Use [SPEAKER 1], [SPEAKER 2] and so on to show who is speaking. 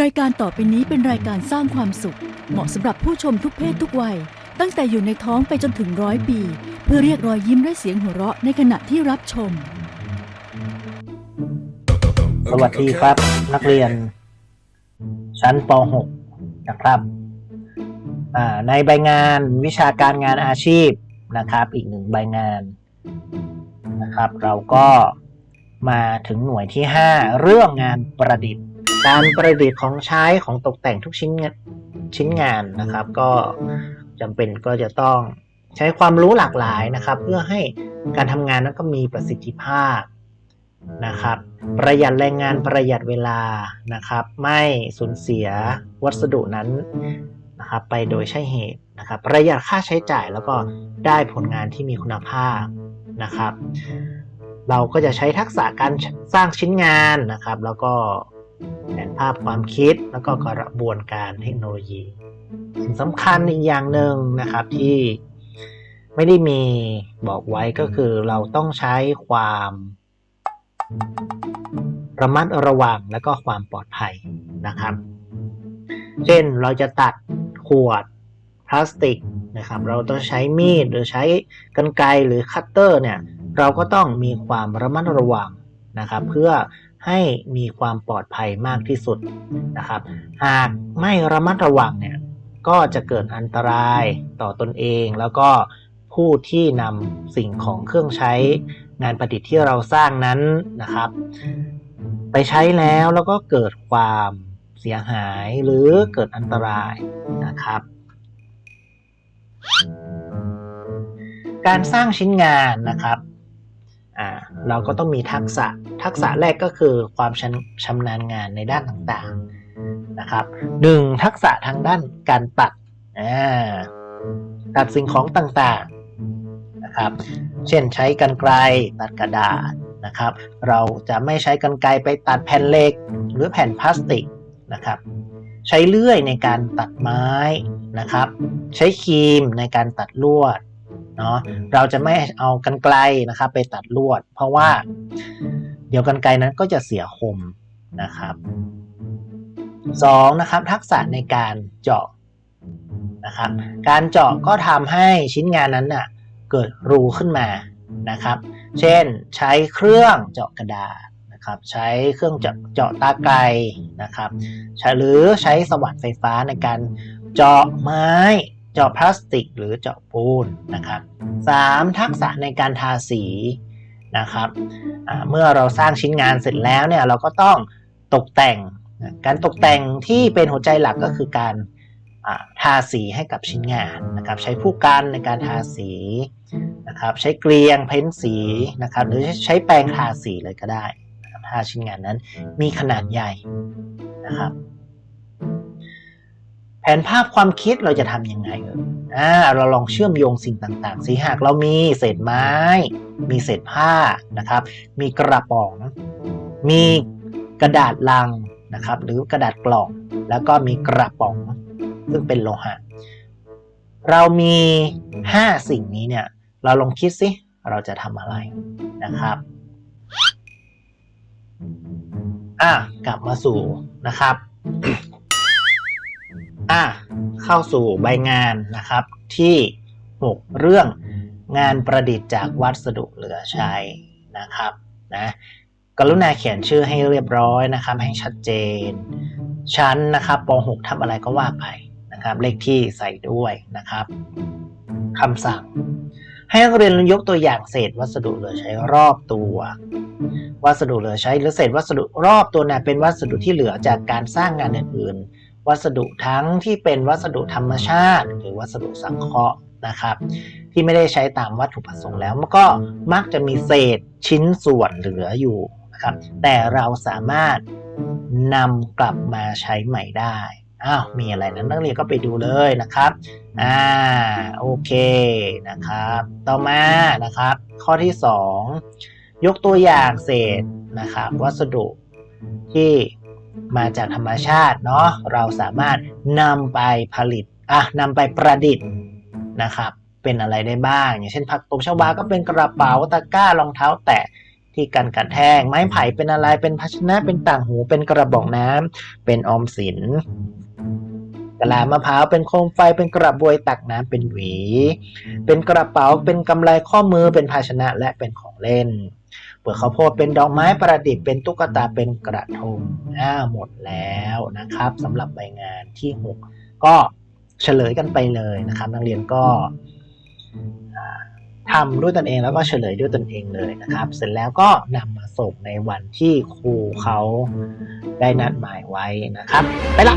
[SPEAKER 1] รายการต่อไปนี้เป็นรายการสร้างความสุข เหมาะสำหรับผู้ชมทุกเพศทุกวัย ตั้งแต่อยู่ในท้องไปจนถึงร้อยปี เพื่อเรียกรอยยิ้มและเสียงหัวเราะในขณะที่รับชม
[SPEAKER 2] สวัสดีครับ นักเรียน ชั้นป .6 นะครับในใบงานวิชาการงานอาชีพนะครับ อีกหนึ่งใบงานนะครับ เราก็ มาถึงหน่วยที่ 5 เรื่องงานประดิษฐ์ การประดิษฐ์ของใช้ของตกแต่งทุกชิ้นงานชิ้นงานนะครับ ก็จำเป็นก็จะต้องใช้ความรู้หลากหลายนะครับ เพื่อให้การทำงานนั้นก็มีประสิทธิภาพนะครับ ประหยัดแรงงานประหยัดเวลานะครับ ไม่สูญเสียวัสดุนั้นนะครับไปโดยใช่เหตุนะครับ ประหยัดค่าใช้จ่ายแล้วก็ได้ผลงานที่มีคุณภาพนะครับ เราก็จะใช้ทักษะการสร้างชิ้นงานนะครับ แล้วก็แผนภาพความคิดแล้วก็กระบวนการเทคโนโลยีสิ่งสำคัญอีกอย่างหนึ่งนะครับที่ไม่ได้มีบอกไว้ก็คือเราต้องใช้ความระมัดระวังและก็ความปลอดภัยนะครับ เช่นเราจะตัดขวดพลาสติกนะครับ เราต้องใช้มีดหรือใช้กรรไกรหรือคัตเตอร์เนี่ย เราก็ต้องมีความระมัดระวังนะครับ เพื่อให้มีความปลอดภัยมากที่สุดนะครับ หากไม่ระมัดระวังเนี่ยก็จะเกิดอันตรายต่อตนเองแล้วก็ผู้ที่นำสิ่งของเครื่องใช้งานประดิษฐ์ที่เราสร้างนั้นนะครับ ไปใช้แล้วแล้วก็เกิดความเสียหายหรือเกิดอันตรายนะครับ การสร้างชิ้นงานนะครับ อ่าเราก็ต้องมีทักษะทักษะแรกก็คือความชำชำนาญงานในด้านต่างๆนะครับหนึ่งทักษะทางด้านการตัดอ่าตัดสิ่งของต่างๆนะครับเช่นใช้กรรไกรตัดกระดาษนะครับ เราจะไม่ใช้กรรไกรไปตัดแผ่นเหล็กหรือแผ่นพลาสติกนะครับใช้เลื่อยในการตัดไม้นะครับ ใช้ครีมในการตัดลวด เนาะเราจะไม่เอากรรไกรนะครับไปตัดลวด เพราะว่าเดี๋ยวกรรไกรนั้นก็จะเสียคมนะครับสองนะครับทักษะในการเจาะนะครับการเจาะก็ทำให้ชิ้นงานนั้นน่ะเกิดรูขึ้นมานะครับ เช่นใช้เครื่องเจาะกระดาษนะครับ ใช้เครื่องเจาะเจาะตาไกรนะครับใช้หรือใช้สว่านไฟฟ้าในการเจาะไม้เจาะพลาสติกหรือเจาะปูนนะครับสามทักษะในการทาสีนะครับเมื่อเราสร้างชิ้นงานเสร็จแล้วเนี่ยเราก็ต้องตกแต่ง การตกแต่งที่เป็นหัวใจหลักก็คือการทาสีให้กับชิ้นงานนะครับใช้ผู้กันในการทาสีนะครับใช้เกลียงเพ้นสีนะครับหรือใช้แปรงทาสีเลยก็ได้นะครับถ้าชิ้นงานนั้นมีขนาดใหญ่นะครับ แผนภาพความคิดเราจะทำยังไงเอออ่าเราลองเชื่อมโยงสิ่งต่างๆสิหากเรามีเศษไม้ มีเศษผ้านะครับ มีกระป๋อง มีกระดาษลังนะครับ หรือกระดาษกล่อง แล้วก็มีกระป๋อง ซึ่งเป็นโลหะ เรามี 5 สิ่งนี้เนี่ย เราลองคิดสิ เราจะทำอะไรนะครับอะกลับมาสู่นะครับ อะเข้าสู่ใบงานนะครับที่ 6 เรื่องงานประดิษฐ์จากวัสดุเหลือใช้นะครับนะกรุณาเขียนชื่อให้เรียบร้อยนะครับ ให้ชัดเจน ชั้นนะครับป .6 ทำอะไรก็ว่าไปนะครับ เลขที่ใส่ด้วยนะครับคำสั่ง ให้นักเรียนยกตัวอย่างเศษวัสดุเหลือใช้รอบตัว วัสดุเหลือใช้หรือเศษวัสดุรอบตัวเนี่ยเป็นวัสดุที่เหลือจากการสร้างงานอื่นๆ วัสดุทั้งที่เป็นวัสดุธรรมชาติ หรือวัสดุสังเคราะห์นะครับ ที่ไม่ได้ใช้ตามวัตถุประสงค์แล้วมันก็มักจะมีเศษชิ้นส่วนเหลืออยู่นะครับ แต่เราสามารถนำกลับมาใช้ใหม่ได้อ้าวมีอะไรนั้นนักเรียนก็ไปดูเลยนะครับอ่าโอเคนะครับ ต่อมานะครับ ข้อที่ 2 ยกตัวอย่างเศษนะครับ วัสดุที่ มาจากธรรมชาติเนาะเราสามารถนำไปผลิตอะนำไปประดิษฐ์นะครับเป็นอะไรได้บ้าง อย่างเช่นผักตบชวาก็เป็นกระเป๋าตะกร้ารองเท้าแตะที่กันกัดแทงไม้ไผ่เป็นอะไรเป็นภาชนะเป็นต่างหูเป็นกระบอกน้ำเป็นออมสินกะลามะพร้าวเป็นโคมไฟเป็นกระบวยตักน้ำเป็นหวี เป็นกระเป๋าเป็นกำไลข้อมือเป็นภาชนะและเป็นของเล่น เปลือกข้าวโพดเป็นดอกไม้ประดิษฐ์เป็นตุ๊กตาเป็นกระทงอ่าหมดแล้วนะครับสำหรับใบงานที่หกก็เฉลยกันไปเลยนะครับ นักเรียนก็อ่าทำด้วยตนเองแล้วก็เฉลยด้วยตนเองเลยนะครับ เสร็จแล้วก็นำมาส่งในวันที่ครูเขาได้นัดหมายไว้นะครับ ไปละ